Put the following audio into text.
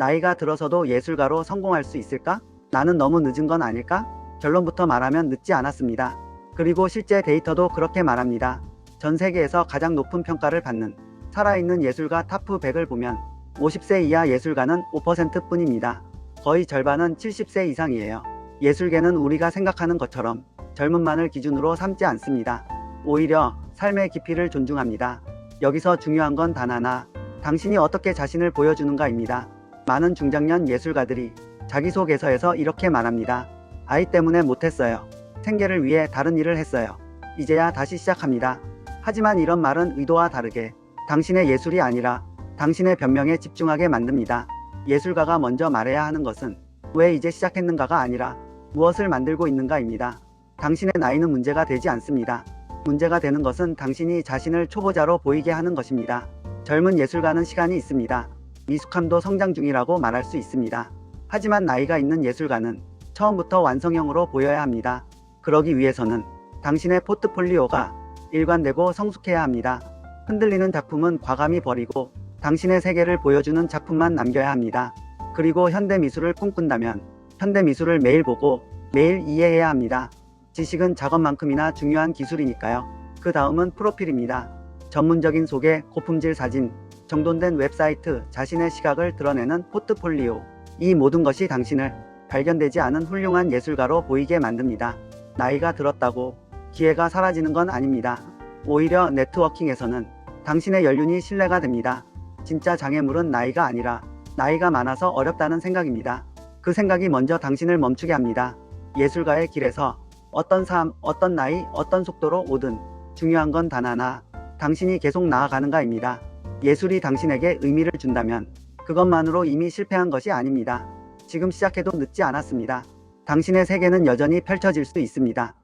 나이가 들어서도 예술가로 성공할 수 있을까? 나는 너무 늦은 건 아닐까? 결론부터 말하면 늦지 않았습니다. 그리고 실제 데이터도 그렇게 말합니다. 전 세계에서 가장 높은 평가를 받는 살아있는 예술가 타프 100을 보면 50세 이하 예술가는 5% 뿐입니다. 거의 절반은 70세 이상이에요. 예술계는 우리가 생각하는 것처럼 젊음만을 기준으로 삼지 않습니다. 오히려 삶의 깊이를 존중합니다. 여기서 중요한 건 단 하나, 당신이 어떻게 자신을 보여주는가입니다. 많은 중장년 예술가들이 자기소개서에서 이렇게 말합니다. 아이 때문에 못했어요. 생계를 위해 다른 일을 했어요. 이제야 다시 시작합니다. 하지만 이런 말은 의도와 다르게 당신의 예술이 아니라 당신의 변명에 집중하게 만듭니다. 예술가가 먼저 말해야 하는 것은 왜 이제 시작했는가가 아니라 무엇을 만들고 있는가입니다. 당신의 나이는 문제가 되지 않습니다. 문제가 되는 것은 당신이 자신을 초보자로 보이게 하는 것입니다. 젊은 예술가는 시간이 있습니다. 미숙함도 성장 중이라고 말할 수 있습니다. 하지만 나이가 있는 예술가는 처음부터 완성형으로 보여야 합니다. 그러기 위해서는 당신의 포트폴리오가 일관되고 성숙해야 합니다. 흔들리는 작품은 과감히 버리고 당신의 세계를 보여주는 작품만 남겨야 합니다. 그리고 현대 미술을 꿈꾼다면 현대 미술을 매일 보고 매일 이해해야 합니다. 지식은 작업만큼이나 중요한 기술이니까요. 그 다음은 프로필입니다. 전문적인 소개, 고품질 사진, 정돈된 웹사이트, 자신의 시각을 드러내는 포트폴리오. 이 모든 것이 당신을 발견되지 않은 훌륭한 예술가로 보이게 만듭니다. 나이가 들었다고 기회가 사라지는 건 아닙니다. 오히려 네트워킹에서는 당신의 연륜이 신뢰가 됩니다. 진짜 장애물은 나이가 아니라 나이가 많아서 어렵다는 생각입니다. 그 생각이 먼저 당신을 멈추게 합니다. 예술가의 길에서 어떤 삶, 어떤 나이, 어떤 속도로 오든 중요한 건 단 하나, 당신이 계속 나아가는가입니다. 예술이 당신에게 의미를 준다면 그것만으로 이미 실패한 것이 아닙니다. 지금 시작해도 늦지 않았습니다. 당신의 세계는 여전히 펼쳐질 수 있습니다.